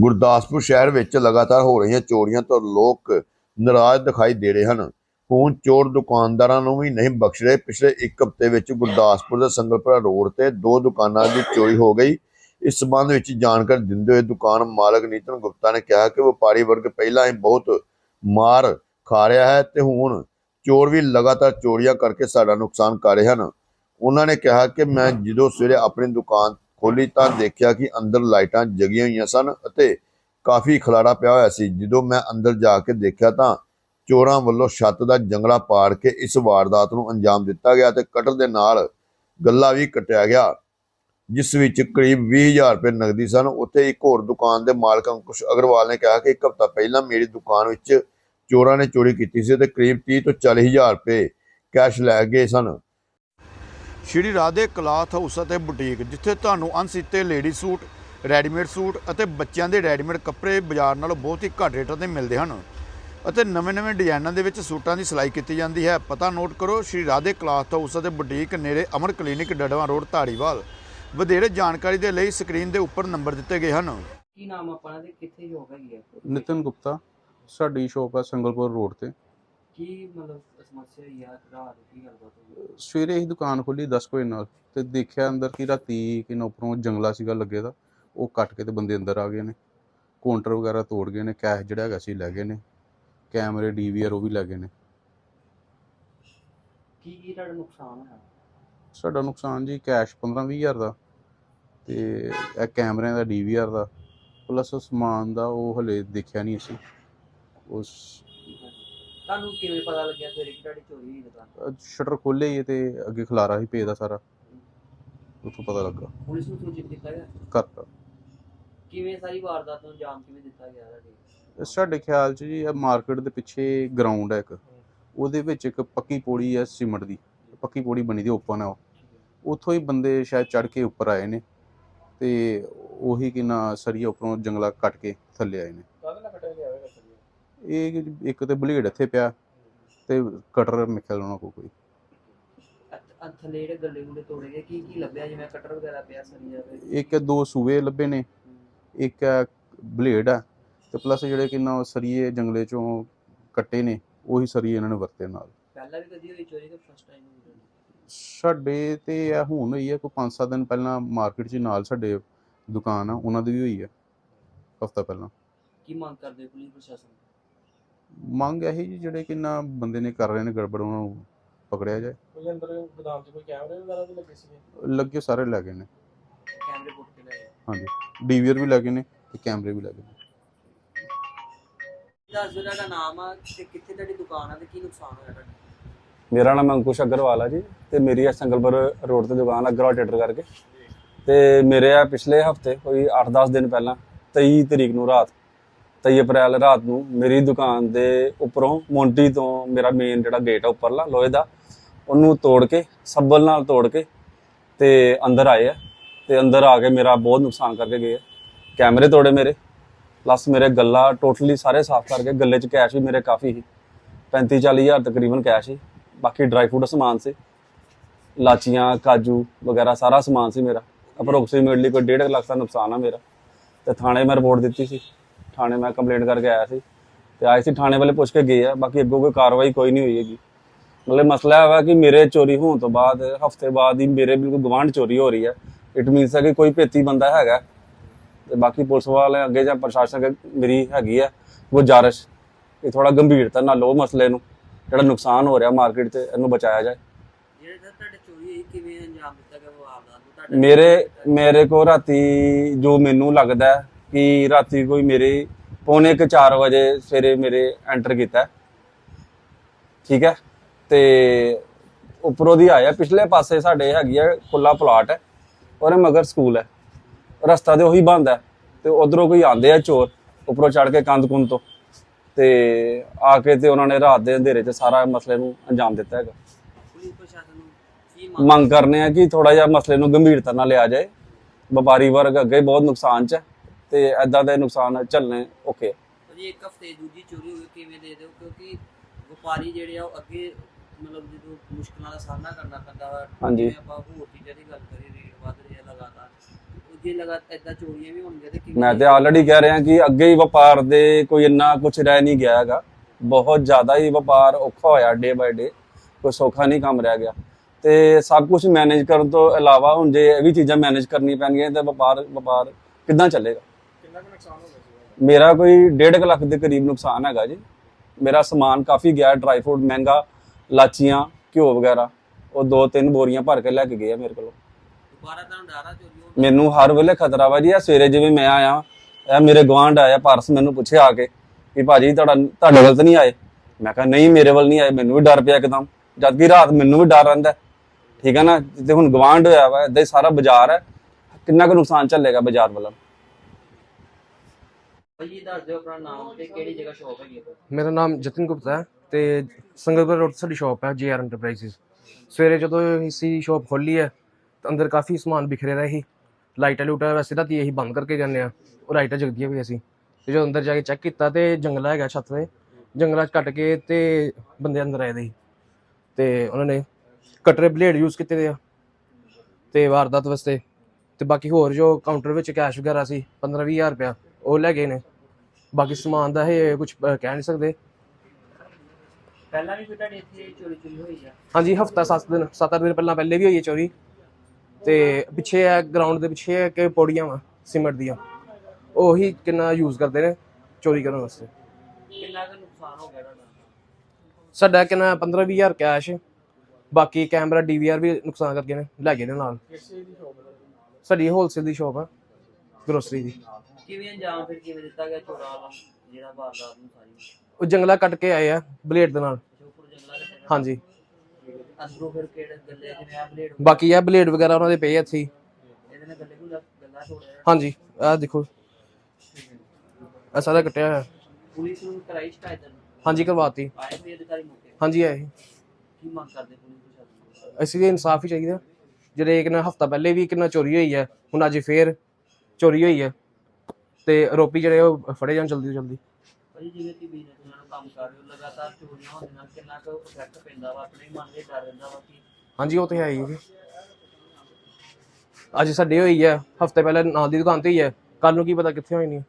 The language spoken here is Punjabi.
ਗੁਰਦਾਸਪੁਰ ਸ਼ਹਿਰ ਵਿੱਚ ਲਗਾਤਾਰ ਹੋ ਰਹੀਆਂ ਚੋਰੀਆਂ ਤੋਂ ਲੋਕ ਨਾਰਾਜ਼ ਦਿਖਾਈ ਦੇ ਰਹੇ ਹਨ। ਹੁਣ ਚੋਰ ਦੁਕਾਨਦਾਰਾਂ ਨੂੰ ਵੀ ਨਹੀਂ ਬਖਸ਼ ਰਹੇ। ਪਿਛਲੇ ਇੱਕ ਹਫ਼ਤੇ ਵਿੱਚ ਗੁਰਦਾਸਪੁਰ ਦੇ ਸੰਗਲਪੁਰਾ ਰੋਡ ਤੇ ਦੋ ਦੁਕਾਨਾਂ ਦੀ ਚੋਰੀ ਹੋ ਗਈ। ਇਸ ਸਬੰਧ ਵਿੱਚ ਜਾਣਕਾਰੀ ਦਿੰਦੇ ਹੋਏ ਦੁਕਾਨ ਮਾਲਕ ਨੀਤਨ ਗੁਪਤਾ ਨੇ ਕਿਹਾ ਕਿ ਵਪਾਰੀ ਵਰਗ ਪਹਿਲਾਂ ਹੀ ਬਹੁਤ ਮਾਰ ਖਾ ਰਿਹਾ ਹੈ ਤੇ ਹੁਣ ਚੋਰ ਵੀ ਲਗਾਤਾਰ ਚੋਰੀਆਂ ਕਰਕੇ ਸਾਡਾ ਨੁਕਸਾਨ ਕਰ ਰਹੇ ਹਨ। ਉਹਨਾਂ ਨੇ ਕਿਹਾ ਕਿ ਮੈਂ ਜਦੋਂ ਸਵੇਰੇ ਆਪਣੀ ਦੁਕਾਨ ਖੋਲੀ ਤਾਂ ਦੇਖਿਆ ਕਿ ਅੰਦਰ ਲਾਈਟਾਂ ਜਗੀਆਂ ਹੋਈਆਂ ਸਨ ਅਤੇ ਕਾਫੀ ਖਲਾਰਾ ਪਿਆ ਹੋਇਆ ਸੀ। ਜਦੋਂ ਮੈਂ ਅੰਦਰ ਜਾ ਕੇ ਦੇਖਿਆ ਤਾਂ ਚੋਰਾਂ ਵੱਲੋਂ ਛੱਤ ਦਾ ਜੰਗਲਾ ਪਾੜ ਕੇ ਇਸ ਵਾਰਦਾਤ ਨੂੰ ਅੰਜਾਮ ਦਿੱਤਾ ਗਿਆ ਤੇ ਕਟਰ ਦੇ ਨਾਲ ਗੱਲਾ ਵੀ ਕਟਿਆ ਗਿਆ, ਜਿਸ ਵਿੱਚ ਕਰੀਬ 20000 ਰੁਪਏ ਨਗਦੀ ਸਨ। ਉੱਥੇ ਇੱਕ ਹੋਰ ਦੁਕਾਨ ਦੇ ਮਾਲਕ ਅੰਕੁਸ਼ ਅਗਰਵਾਲ ਨੇ ਕਿਹਾ ਕਿ ਇੱਕ ਹਫ਼ਤਾ ਪਹਿਲਾਂ ਮੇਰੀ ਦੁਕਾਨ ਵਿੱਚ ਚੋਰਾਂ ਨੇ ਚੋਰੀ ਕੀਤੀ ਸੀ ਤੇ ਕਰੀਬ 30 ਤੋਂ 40000 ਰੁਪਏ ਕੈਸ਼ ਲੈ ਗਏ ਸਨ। ਸ਼੍ਰੀ ਰਾਧੇ ਕਲਾਥ ਹਾਊਸ ਅਤੇ ਬੁਟੀਕ ਜਿੱਥੇ ਤੁਹਾਨੂੰ ਅਣਸੀਤੇ ਲੇਡੀ ਸੂਟ ਰੈਡੀਮੇਡ ਸੂਟ ਅਤੇ ਬੱਚਿਆਂ ਦੇ ਰੈਡੀਮੇਡ ਕੱਪੜੇ ਬਾਜ਼ਾਰ ਨਾਲੋਂ ਬਹੁਤ ਹੀ ਘੱਟ ਰੇਟਾਂ ਤੇ ਮਿਲਦੇ ਹਨ ਅਤੇ ਨਵੇਂ-ਨਵੇਂ ਡਿਜ਼ਾਈਨਾਂ ਦੇ ਵਿੱਚ ਸੂਟਾਂ ਦੀ ਸਿਲਾਈ ਕੀਤੀ ਜਾਂਦੀ ਹੈ। ਪਤਾ ਨੋਟ ਕਰੋ ਸ਼੍ਰੀ ਰਾਧੇ ਕਲਾਥ ਹਾਊਸ ਅਤੇ ਬੁਟੀਕ ਨੇੜੇ ਅਮਰ ਕਲੀਨਿਕ ਡੜਵਾ ਰੋਡ ਧਾਰੀਵਾਲ। ਵਧੇਰੇ ਜਾਣਕਾਰੀ ਦੇ ਲਈ ਸਕਰੀਨ ਦੇ ਉੱਪਰ ਨੰਬਰ ਦਿੱਤੇ ਗਏ ਹਨ। ਕੀ ਨਾਮ ਆਪਣਾ ਤੇ ਕਿੱਥੇ ਜੋਬ ਹੈਗੀ ਹੈ ਨਿਤਨ ਗੁਪਤਾ ਸਾਡੀ ਸ਼ੋਪ ਹੈ ਸੰਗਲਪੁਰ ਰੋਡ ਤੇ। ਕੀ ਮਤਲਬ ਸਮੱਸਿਆ ਹੋਈ ਆ? ਰਾਤ ਕੀ ਗੱਲਬਾਤ ਹੋਈ। ਸਵੇਰੇ ਹੀ ਦੁਕਾਨ ਖੋਲੀ 10 ਵਜੇ ਨਾਲ ਤੇ ਦੇਖਿਆ ਅੰਦਰ ਕਿ ਰਾਤੀ ਕਿਨ ਉੱਪਰੋਂ ਜੰਗਲਾ ਸੀਗਾ ਲੱਗੇ ਦਾ ਉਹ ਕੱਟ ਕੇ ਤੇ ਬੰਦੇ ਅੰਦਰ ਆ ਗਏ ਨੇ। ਕਾਊਂਟਰ ਵਗੈਰਾ ਤੋੜ ਗਏ ਨੇ ਕੈਸ਼ ਜਿਹੜਾ ਹੈਗਾ ਸੀ ਲੈ ਗਏ ਨੇ। ਕੈਮਰੇ ਡੀਵੀਆਰ ਉਹ ਵੀ ਲੈ ਗਏ ਨੇ। ਕੀ ਕੀ ਤੁਹਾਡਾ ਨੁਕਸਾਨ ਹੋਇਆ? ਸਾਡਾ ਨੁਕਸਾਨ ਜੀ ਕੈਸ਼ 15 ਵੀਹ ਹਜ਼ਾਰ ਦਾ ਤੇ ਇਹ ਕੈਮਰਿਆਂ ਦਾ ਡੀਵੀਆਰ ਦਾ ਪਲੱਸ ਸਮਾਨ ਦਾ ਉਹ ਹਲੇ ਦੇਖਿਆ ਨਹੀਂ ਅਸੀਂ। ਉਸ ਤੁਹਾਨੂੰ ਕਿਵੇਂ ਪਤਾ ਲੱਗਿਆ ਸਵੇਰੇ ਕਿ ਤੁਹਾਡੀ ਚੋਰੀ ਹੋਈ ਦੁਕਾਨ ਸ਼ਟਰ ਖੋਲੇ ਹੀ ਤੇ ਅੱਗੇ ਖਲਾਰਾ ਹੀ ਪਏ ਦਾ ਸਾਰਾ। ਉੱਥੋਂ ਪਤਾ ਲੱਗਾ। ਪੁਲਿਸ ਨੂੰ ਸੂਚਿਤ ਕੀਤਾ ਗਿਆ? ਕਰਤਾ। ਕਿਵੇਂ ਸਾਰੀ ਵਾਰਦਾਤ ਨੂੰ ਅੰਜਾਮ ਕਿਵੇਂ ਦਿੱਤਾ ਗਿਆ ਤੁਹਾਡੇ? ਸਾਡੇ ਖਿਆਲ 'ਚ ਜੀ ਇਹ ਮਾਰਕੀਟ ਦੇ ਪਿੱਛੇ ਗਰਾਊਂਡ ਹੈ ਇੱਕ। ਉਹਦੇ ਵਿੱਚ ਇੱਕ ਪੱਕੀ ਪੌੜੀ ਹੈ ਸੀਮਟ ਦੀ। ਪੱਕੀ ਪੌੜੀ ਬਣੀ ਦੀ ਓਪਨ ਹੈ ਉਹ। ਉੱਥੋਂ ਹੀ ਬੰਦੇ ਸ਼ਾਇਦ ਚੜ ਕੇ ਉੱਪਰ ਆਏ ਨੇ ਤੇ ਉਹੀ ਕਿਨਾ ਸਰੀਆ ਉੱਪਰੋਂ ਜੰਗਲਾ ਕੱਟ ਕੇ ਥੱਲੇ ਆਏ ਨੇ ਕਾਹਦੇ ਨਾਲ ਕੱਟਿਆ ਗਿਆ ਹੋਵੇਗਾ ਇਹ ਇੱਕ ਤੇ ਬਲੇਡ ਇੱਥੇ ਪਿਆ ਤੇ ਕਟਰ ਮਿਖਲ ਉਹਨਾਂ ਕੋਲ ਕੋਈ। ਥੱਲੇ ਜਿਹੜੇ ਗੱਲੇ ਗੁੱਲੇ ਤੋੜੇ ਗਏ। ਕੀ ਕੀ ਲੱਭਿਆ? ਜਿਵੇਂ ਕਟਰ ਵਗੈਰਾ ਪਿਆ ਸਰੀਆ ਤੇ ਇੱਕ ਦੋ ਸੂਏ ਲੱਭੇ ਨੇ ਇੱਕ ਬਲੇਡ ਹੈ ਤੇ ਪਲੱਸ ਜਿਹੜੇ ਕਿੰਨਾ ਸਰੀਏ ਜੰਗਲੇ ਚੋਂ ਕੱਟੇ ਨੇ ਉਹੀ ਸਰੀਏ ਇਹਨਾਂ ਨੇ ਵਰਤੇ ਨਾਲ। ਪਹਿਲਾਂ ਵੀ ਕਦੀ ਹੋਈ ਚੋਰੀ ਕਿ ਫਸਟ ਟਾਈਮ ਸਾਡੇ ਤੇ ਇਹ ਹੁਣ ਹੋਈ ਹੈ ਕੋਈ 5-7 ਦਿਨ ਪਹਿਲਾਂ ਮਾਰਕੀਟ 'ਚ ਨਾਲ ਸਾਡੇ ਦੁਕਾਨ ਆ ਉਹਨਾਂ ਦੀ ਵੀ ਹੋਈ ਹੈ ਹਫਤਾ ਪਹਿਲਾਂ। ਕੀ ਮੰਗ ਕਰਦੇ ਪੁਲਿਸ ਪ੍ਰਸ਼ਾਸਨ ਮੰਗ ਇਹੀ ਜੀ ਜਿਹੜੇ ਕਿੰਨਾ ਬੰਦੇ ਨੇ ਕਰ ਰਹੇ ਨੇ ਗੜਬੜ ਉਹਨਾਂ ਨੂੰ ਪਕੜਿਆ ਜਾਏ। ਕੋਈ ਅੰਦਰ ਗੋਦਾਮ 'ਚ ਕੋਈ ਕੈਮਰੇ ਵਗੈਰਾ ਵੀ ਲੱਗੇ ਸੀਗੇ? ਲੱਗੇ ਸਾਰੇ ਲੈ ਗਏ ਨੇ। ਕੈਮਰੇ ਪੁੱਟ ਕੇ ਹਾਂਜੀ। ਡੀਵੀਆਰ ਵੀ ਲੈ ਗਏ ਨੇ ਤੇ ਕੈਮਰੇ ਵੀ ਲੈ ਗਏ ਨੇ। ਦੱਸ ਦਿਓ ਤੁਹਾਡਾ ਨਾਮ ਆ ਤੇ ਕਿੱਥੇ ਤੁਹਾਡੀ ਦੁਕਾਨ ਆ ਤੇ ਕੀ ਨੁਕਸਾਨ ਹੋਇਆ ਤੁਹਾਡਾ? ਮੇਰਾ ਨਾਮ ਅੰਕੁਸ਼ ਅਗਰਵਾਲ ਆ ਜੀ ਤੇ ਮੇਰੀ ਆ ਸੰਗਲਪੁਰ ਰੋਡ ਤੇ ਦੁਕਾਨ ਅਗਰਵਾਲ ਟੀਟਰ ਕਰਕੇ। ਤੇ ਮੇਰੇ ਆ ਪਿਛਲੇ ਹਫ਼ਤੇ ਕੋਈ 8-10 ਦਿਨ ਪਹਿਲਾਂ 23 ਤਰੀਕ ਨੂੰ ਰਾਤ 23 ਅਪ੍ਰੈਲ ਰਾਤ ਨੂੰ ਮੇਰੀ ਦੁਕਾਨ ਦੇ ਉੱਪਰੋਂ ਮੌਂਟੀ ਤੋਂ ਮੇਰਾ ਮੇਨ ਜਿਹੜਾ ਗੇਟ ਆ ਉੱਪਰਲਾ, ਲੋਹੇ ਦਾ, ਉਹਨੂੰ ਤੋੜ ਕੇ, ਸੱਬਲ ਨਾਲ ਤੋੜ ਕੇ ਤੇ ਅੰਦਰ ਆਏ ਆ ਤੇ ਅੰਦਰ ਆ ਕੇ ਮੇਰਾ ਬਹੁਤ ਨੁਕਸਾਨ ਕਰਕੇ ਗਏ ਆ। ਕੈਮਰੇ ਤੋੜੇ ਮੇਰੇ ਪਲੱਸ ਮੇਰੇ ਗੱਲਾ ਟੋਟਲੀ ਸਾਰੇ ਸਾਫ਼ ਕਰਕੇ ਗੱਲੇ 'ਚ ਕੈਸ਼ ਵੀ ਮੇਰੇ ਕਾਫੀ ਸੀ। 35 40 ਹਜ਼ਾਰ ਤਕਰੀਬਨ ਕੈਸ਼ ਸੀ, ਬਾਕੀ ਡਰਾਈ ਫਰੂਟ ਸਮਾਨ ਸੀ। ਲਾਚੀਆਂ, ਕਾਜੂ ਵਗੈਰਾ ਸਾਰਾ ਸਮਾਨ ਸੀ ਮੇਰਾ। ਅਪਰੋਕਸੀਮੇਟਲੀ ਕੋਈ 1.5 ਲੱਖ ਦਾ ਨੁਕਸਾਨ ਆ ਮੇਰਾ। ਤੇ ਥਾਣੇ ਮੈਂ ਰਿਪੋਰਟ ਦਿੱਤੀ ਸੀ। ਥਾਣੇ ਮੈਂ ਕੰਪਲੇਂਟ ਕਰਕੇ ਆਇਆ ਸੀ ਤੇ ਆਏ ਸੀ ਥਾਣੇ ਵਾਲੇ ਪੁੱਛ ਕੇ ਗਏ ਆ ਬਾਕੀ ਅੱਗੋਂ ਕੋਈ ਕਾਰਵਾਈ ਕੋਈ ਨਹੀਂ ਹੋਈ ਹੈਗੀ। ਮਤਲਬ ਮਸਲਾ ਇਹ ਵਾ ਕਿ ਮੇਰੇ ਚੋਰੀ ਹੋਣ ਤੋਂ ਬਾਅਦ ਹਫ਼ਤੇ ਬਾਅਦ ਹੀ ਮੇਰੇ ਬਿਲਕੁਲ ਗਵਾਂਢ ਚੋਰੀ ਹੋ ਰਹੀ ਹੈ ਇਟ ਮੀਨਸ ਹੈ ਕਿ ਕੋਈ ਭੇਤੀ ਬੰਦਾ ਹੈਗਾ ਤੇ ਬਾਕੀ ਪੁਲਿਸ ਵਾਲੇ ਅੱਗੇ ਜਾਂ ਪ੍ਰਸ਼ਾਸਨ ਮੇਰੀ ਹੈਗੀ ਆ ਗੁਜ਼ਾਰਿਸ਼ ਕਿ ਥੋੜਾ ਗੰਭੀਰਤਾ ਨਾਲ ਲਓ ਮਸਲੇ ਨੂੰ ਜਿਹੜਾ ਨੁਕਸਾਨ ਹੋ ਰਿਹਾ ਮਾਰਕੀਟ 'ਚ ਇਹਨੂੰ ਬਚਾਇਆ ਜਾਏ। ਜਿਹੜੇ ਸਰ ਤੁਹਾਡੇ ਚੋਰੀ ਹੋਈ ਕਿਵੇਂ ਅੰਜਾਮ ਦਿੱਤਾ ਗਿਆ ਉਹ ਵਾਰਦਾਤ ਨੂੰ ਤੁਹਾਡਾ ਮੇਰੇ ਮੇਰੇ ਕੋ ਰਾਤੀ ਜੋ ਮੈਨੂੰ ਲੱਗਦਾ ਹੈ ਕਿ ਰਾਤੀ ਕੋਈ ਮੇਰੇ ਪੌਣੇ ਕੁ 4 ਵਜੇ ਸਵੇਰੇ ਮੇਰੇ ਐਂਟਰ ਕੀਤਾ। ਠੀਕ ਹੈ? ਤੇ ਉੱਪਰੋਂ ਦੀ ਆਇਆ। ਪਿਛਲੇ ਪਾਸੇ ਸਾਡੇ ਹੈਗੀ ਆ ਖੁੱਲਾ ਪਲਾਟ ਹੈ। ਔਰ ਮਗਰ ਸਕੂਲ ਹੈ। ਰਸਤਾ ਤੇ ਉਹੀ ਬੰਦ ਹੈ। ਤੇ ਉਧਰੋਂ ਕੋਈ ਆਂਦੇ ਆ ਚੋਰ ਉੱਪਰੋਂ ਚੜ ਕੇ ਕੰਧ ਕੁੰਧ ਤੋਂ। ਤੇ ਆ ਕੇ ਤੇ ਉਹਨਾਂ ਨੇ ਰਾਤ ਦੇ ਅੰਧੇਰੇ 'ਚ ਸਾਰਾ ਮਸਲੇ ਨੂੰ ਅੰਜਾਮ ਦਿੱਤਾ ਹੈਗਾ। ਪੁਲਿਸ ਪ੍ਰਸ਼ਾਸਨ ਨੂੰ ਕੀ ਮੰਗ ਮੰਗ ਕਰਨੇ ਆ ਕਿ ਥੋੜਾ ਜਿਹਾ ਮਸਲੇ ਨੂੰ ਗੰਭੀਰਤਾ ਨਾਲ ਲਿਆ ਜਾਏ। ਵਪਾਰੀ ਵਰਗ ਅੱਗੇ ਬਹੁਤ ਨੁਕਸਾਨ 'ਚ ਹੈ। ਤੇ ਐਦਾਂ ਦੇ ਨੁਕਸਾਨ ਝੱਲਣੇ ਓਕੇ ਜੀ ਇੱਕ ਹਫ਼ਤੇ ਦੂਜੀ ਚੋਰੀ ਹੋ ਗਈ ਕਿਵੇਂ ਦੇ ਦਿਓ? ਕਿਉਂਕਿ ਵਪਾਰੀ ਜਿਹੜੇ ਆ ਉਹ ਅੱਗੇ ਮਤਲਬ ਜਦੋਂ ਮੁਸ਼ਕਲਾਂ ਦਾ ਸਾਹਮਣਾ ਕਰਨਾ ਪੈਂਦਾ ਵਾ ਹਾਂਜੀ। ਜਿਵੇਂ ਆਪਾਂ ਹੋਰ ਚੀਜ਼ਾਂ ਦੀ ਗੱਲ ਕਰੀਏ ਰੇਟ ਵੱਧ ਰਿਹਾ ਲਗਾਤਾਰ ਉਹ ਅੱਗੇ ਲਗਾਤਾਰ ਇਦਾਂ ਚੋਰੀਆਂ ਵੀ ਹੋਣਗੀਆਂ ਤੇ ਕਿਵੇਂ ਮੈਂ ਤੇ ਆਲਰੇਡੀ ਕਹਿ ਰਿਹਾ ਕਿ ਅੱਗੇ ਹੀ ਵਪਾਰ ਦੇ ਕੋਈ ਇੰਨਾ ਕੁਝ ਰਹਿ ਨਹੀਂ ਗਿਆ ਹੈਗਾ। ਬਹੁਤ ਜ਼ਿਆਦਾ ਹੀ ਵਪਾਰ ਔਖਾ ਹੋਇਆ ਡੇ ਬਾਏ ਡੇ ਕੋਈ ਸੌਖਾ ਨਹੀਂ ਕੰਮ ਰਹਿ ਗਿਆ। ਤੇ ਸਭ ਕੁਝ ਮੈਨੇਜ ਕਰਨ ਤੋਂ ਇਲਾਵਾ ਹੁਣ ਜੇ ਇਹ ਵੀ ਚੀਜ਼ਾਂ ਮੈਨੇਜ ਕਰਨੀ ਪੈਣਗੀਆਂ ਤਾਂ ਵਪਾਰ ਵਪਾਰ ਕਿੱਦਾਂ ਚੱਲੇਗਾ? ਮੇਰਾ ਕੋਈ 1.5 ਲੱਖ ਦੇ ਕਰੀਬ ਨੁਕਸਾਨ ਹੈਗਾ ਜੀ। ਮੇਰਾ ਸਮਾਨ ਕਾਫੀ ਗਿਆ ਡਰਾਈ ਫਰੂਟ ਮਹਿੰਗਾ ਲਾਚੀਆਂ ਘਿਓ ਵਗੈਰਾ। ਉਹ ਦੋ ਤਿੰਨ ਬੋਰੀਆਂ ਭਰ ਕੇ ਲੈ ਕੇ ਗਏ ਆ ਮੇਰੇ ਕੋਲੋਂ। ਦੁਬਾਰਾ ਤੁਹਾਨੂੰ ਡਰ ਚੋਰੀ ਹੋਣ? ਮੈਨੂੰ ਹਰ ਵੇਲੇ ਖਤਰਾ ਵਾ ਜੀ। ਆ ਸਵੇਰੇ ਜਿਵੇਂ ਮੈਂ ਆਇਆ ਇਹ ਮੇਰੇ ਗਵਾਂਢ ਆਇਆ ਪਰਸ ਮੈਨੂੰ ਪੁੱਛਿਆ ਆ ਕੇ ਕਿ ਭਾਜੀ ਤੁਹਾਡਾ ਤੁਹਾਡੇ ਵੱਲ ਤਾਂ ਨਹੀਂ ਆਏ। ਮੈਂ ਕਿਹਾ ਨਹੀਂ ਮੇਰੇ ਵੱਲ ਨਹੀਂ ਆਏ। ਮੈਨੂੰ ਵੀ ਡਰ ਪਿਆ ਇੱਕਦਮ। ਜਦ ਕਿ ਰਾਤ ਮੈਨੂੰ ਵੀ ਡਰ ਰਹਿੰਦਾ। ਠੀਕ ਹੈ ਨਾ? ਤੇ ਹੁਣ ਗਵਾਂਢ ਹੋਇਆ ਵਾ ਏਦਾਂ ਹੀ ਸਾਰਾ ਬਾਜ਼ਾਰ ਹੈ। ਕਿੰਨਾ ਕੁ ਨੁਕਸਾਨ ਚੱਲੇਗਾ ਬਾਜ਼ਾਰ ਵੱਲੋਂ? ਜੀ, ਦੱਸ ਦਿਓ ਆਪਣਾ ਨਾਮ ਤੇ ਕਿਹੜੀ ਜਗ੍ਹਾ ਸ਼ੌਪ ਹੈਗੀ ਹੈ ਮੇਰਾ ਨਾਮ ਜਤਨ ਗੁਪਤਾ ਹੈ ਤੇ ਸੰਗਤਪੁਰ ਰੋਡ ਤੇ ਸਾਡੀ ਸ਼ਾਪ ਹੈ ਜੀਆਰ ਐਂਟਰਪ੍ਰਾਈਜ਼ਸ ਸਵੇਰੇ ਜਦੋਂ ਅਸੀਂ ਸ਼ਾਪ ਖੋਲੀ ਹੈ, ਤਾਂ ਅੰਦਰ ਕਾਫੀ ਸਮਾਨ ਬਿਖਰੇ ਰਿਹਾ ਸੀ ਲਾਈਟਾਂ ਲੂਟਾਂ ਵੈਸੇ ਤਾਂ ਅਸੀਂ ਬੰਦ ਕਰਕੇ ਜਾਂਦੇ ਆ ਉਹ ਲਾਈਟਾਂ ਜਗਦੀਆਂ ਵੀ ਸੀ। ਤੇ ਜਦੋਂ ਅੰਦਰ ਜਾ ਕੇ ਚੈੱਕ ਕੀਤਾ ਤੇ ਜੰਗਲਾ ਹੈਗਾ ਛੱਤ ਤੇ, ਜੰਗਲਾਂ 'ਚ ਕੱਟ ਕੇ ਤੇ ਬੰਦੇ ਅੰਦਰ ਆਏ ਦੇ। ਸੀ ਤੇ ਉਹਨਾਂ ਨੇ ਕਟਰ ਬਲੇਡ ਯੂਜ਼ ਕੀਤੇ ਦੇ ਆ, ਤੇ ਵਾਰਦਾਤ ਵਾਸਤੇ। ਤੇ ਬਾਕੀ ਹੋਰ ਜੋ ਕਾਊਂਟਰ ਵਿੱਚ ਕੈਸ਼ ਵਗੈਰਾ ਸੀ 15 ਹਜ਼ਾਰ ਰੁਪਇਆ। ਉਹ ਲੈ ਗਏ ਨੇ। ਬਾਕੀ ਸਮਾਨ ਦਾ ਇਹ ਕੁਝ ਕਹਿ ਨਹੀਂ ਸਕਦੇ। ਪਹਿਲਾਂ ਵੀ ਕੋਈ ਤੁਹਾਡੇ ਇੱਥੇ ਚੋਰੀ ਚੋਰੀ ਹੋਈ ਆ? ਹਾਂਜੀ ਹਫਤਾ 7 ਦਿਨ 7 ਦਿਨ ਪਹਿਲਾਂ ਪਹਿਲੇ ਵੀ ਹੋਈ ਹੈ ਚੋਰੀ। ਤੇ ਪਿੱਛੇ ਆ ਗਰਾਊਂਡ ਦੇ ਪਿੱਛੇ ਹੈ ਕਿ ਪੌੜੀਆਂ ਵਾ ਸੀਮੈਂਟ ਦੀਆਂ। ਉਹੀ ਕਿੰਨਾ ਯੂਜ਼ ਕਰਦੇ ਨੇ ਚੋਰੀ ਕਰਨ ਵਾਸਤੇ। ਕਿੰਨਾ ਕੁ ਨੁਕਸਾਨ ਹੋ ਗਿਆ ਤੁਹਾਡਾ? ਸਾਡਾ ਕਿੰਨਾ 15 ਹਜ਼ਾਰ ਕੈਸ਼ ਬਾਕੀ ਕੈਮਰਾ ਡੀਵੀਆਰ ਵੀ ਨੁਕਸਾਨ ਕਰਕੇ ਨੇ ਲੈ ਗਏ ਨੇ ਨਾਲ। ਕਿਸ ਦੀ ਸ਼ੌਪ ਹੈ ਸਾਡੀ ਹੋਲਸੇਲ ਦੀ ਸ਼ਾਪ ਆ ਗਰੋਸਰੀ ਦੀ। ਕਿਵੇਂ ਅੰਜਾਮ ਫਿਰ ਕਿਵੇਂ ਦਿੱਤਾ ਗਿਆ ਚੋਰਾਂ ਵੱਲੋਂ? ਜਿਹੜਾ ਵਾਰਦਾਤ ਨੂੰ ਸਾਰੀ ਉਹ ਜੰਗਲਾ ਕੱਟ ਕੇ ਆਏ ਆ ਬਲੇਡ ਦੇ ਨਾਲ। ਸ਼ੋਪੁਰ ਜੰਗਲਾਂ ਹਾਂਜੀ। ਅੰਦਰੋਂ ਫਿਰ ਕਿਹੜੇ ਗੱਲੇ ਜਿਵੇਂ ਆ ਬਲੇਡ ਬਾਕੀ ਆ ਬਲੇਡ ਵਗੈਰਾ ਉਹਨਾਂ ਦੇ ਪਏ ਆ ਇੱਥੇ ਹੀ। ਇਹਦੇ ਨਾਲ ਗੱਲੇ ਨੂੰ ਗੱਲਾਂ ਛੋੜਿਆ ਹਾਂਜੀ ਆਹ ਦੇਖੋ। ਆ ਸਾਰਾ ਕੱਟਿਆ ਹੋਇਆ। ਪੁਲਿਸ ਨੂੰ ਕਰਾਈ ਸ਼ਿਕਾਇਤ ਹਾਂਜੀ ਕਰਵਾਤੀ। ਆਏ ਵੀ ਅਧਿਕਾਰੀ ਮੌਕੇ ਤੇ। ਹਾਂਜੀ ਆਏ। ਕੀ ਮੰਗ ਕਰਦੇ ਪੁਲਿਸ ਪ੍ਰਸ਼ਾਸਨ ਤੋਂ? ਅਸੀਂ ਵੀ ਇਨਸਾਫ ਹੀ ਚਾਹੀਦਾ। ਜਿਹੜੇ ਇੱਕ ਨਾ ਹਫਤਾ ਪਹਿਲੇ ਵੀ ਕਿੰਨਾ ਚੋਰੀ ਹੋਈ ਹੈ ਹੁਣ ਅੱਜ ਫੇਰ ਚੋਰੀ ਹੋਈ ਹੈ ਤੇ ਆਰੋਪੀ ਜਿਹੜੇ ਉਹ ਫੜੇ ਜਾਣ ਜਲਦੀ ਤੋਂ ਜਲਦੀ। ਭਾਜੀ ਜਿਵੇਂ ਕਿ ਬਿਜ਼ਨਸ ਨਾਲ ਕੰਮ ਕਰ ਰਹੇ ਹੋ ਲਗਾਤਾਰ ਚੋਰੀਆਂ ਹੋਣ ਦੇ ਨਾਲ ਕਿੰਨਾ ਕੁ ਇਫੈਕਟ ਪੈਂਦਾ ਵਾ ਆਪਣੇ ਮਨ ਦੇ ਡਰ ਰਹਿੰਦਾ ਵਾ ਕਿ ਹਾਂਜੀ ਉਹ ਤੇ ਹੈ ਹੀ ਹੈ ਜੀ। ਅੱਜ ਸਾਡੇ ਹੋਈ ਹੈ ਹਫ਼ਤੇ ਪਹਿਲੇ ਨਾਲ ਦੀ ਦੁਕਾਨ ਤੇ ਹੀ ਹੈ ਕੱਲ ਨੂੰ ਕੀ ਪਤਾ ਕਿੱਥੇ ਹੋਈ ਨਹੀਂ